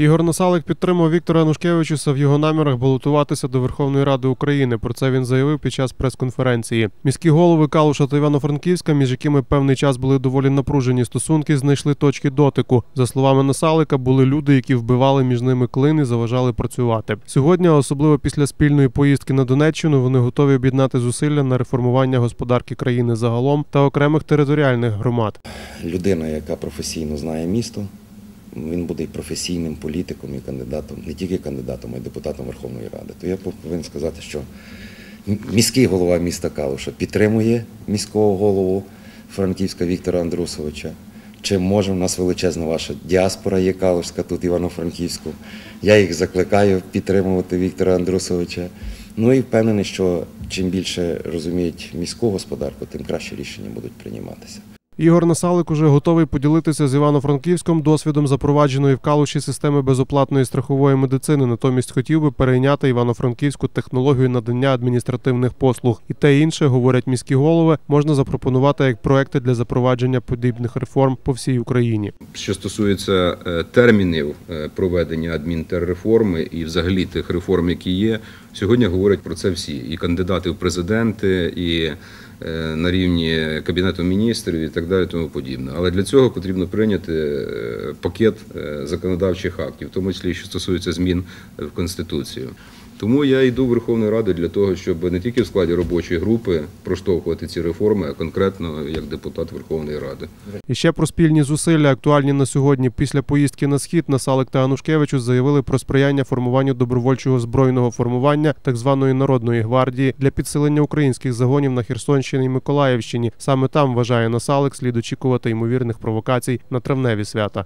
Ігор Насалик підтримав Віктора Янушкевичуса в його намірах балотуватися до Верховної Ради України. Про це він заявив під час прес-конференції. Міські голови Калуша та Івано-Франківська, між якими певний час були доволі напружені стосунки, знайшли точки дотику. За словами Насалика, були люди, які вбивали між ними клин і заважали працювати. Сьогодні, особливо після спільної поїздки на Донеччину, вони готові об'єднати зусилля на реформування господарки країни загалом та окремих територіальних громад. людина, яка професійно знає місто, він буде і професійним політиком, і кандидатом, не тільки кандидатом, а й депутатом Верховної Ради. То я повинен сказати, що міський голова міста Калуша підтримує міського голову Франківська Віктора Андрусовича. Чи може в нас величезна ваша діаспора є Калушська тут Івано-Франківську. Я їх закликаю підтримувати Віктора Андрусовича. Ну і впевнений, що чим більше розуміють міську господарку, тим краще рішення будуть прийматися. Ігор Насалик уже готовий поділитися з Івано-Франківськом досвідом запровадженої в Калуші системи безоплатної страхової медицини. Натомість хотів би перейняти івано-франківську технологію надання адміністративних послуг. І те інше, говорять міські голови, можна запропонувати як проекти для запровадження подібних реформ по всій Україні. Що стосується е, термінів е, проведення адмінтерреформи і взагалі тих реформ, які є, сьогодні говорять про це всі: і кандидати в президенти, і на рівні кабінету міністрів, і так далі, тому подібне. Але для цього потрібно прийняти е, пакет е, законодавчих актів, в тому числі що стосується змін в конституцію. Тому я йду в Верховну Раду для того, щоб не тільки в складі робочої групи проштовхувати ці реформи, а конкретно як депутат Верховної Ради. І ще про спільні зусилля, актуальні на сьогодні. Після поїздки на схід Насалик та Анушкевичус заявили про сприяння формуванню добровольчого збройного формування так званої народної гвардії для підсилення українських загонів на Херсонщині і Миколаївщині. Саме там вважає Насалик слід очікувати ймовірних провокацій на травневі свята.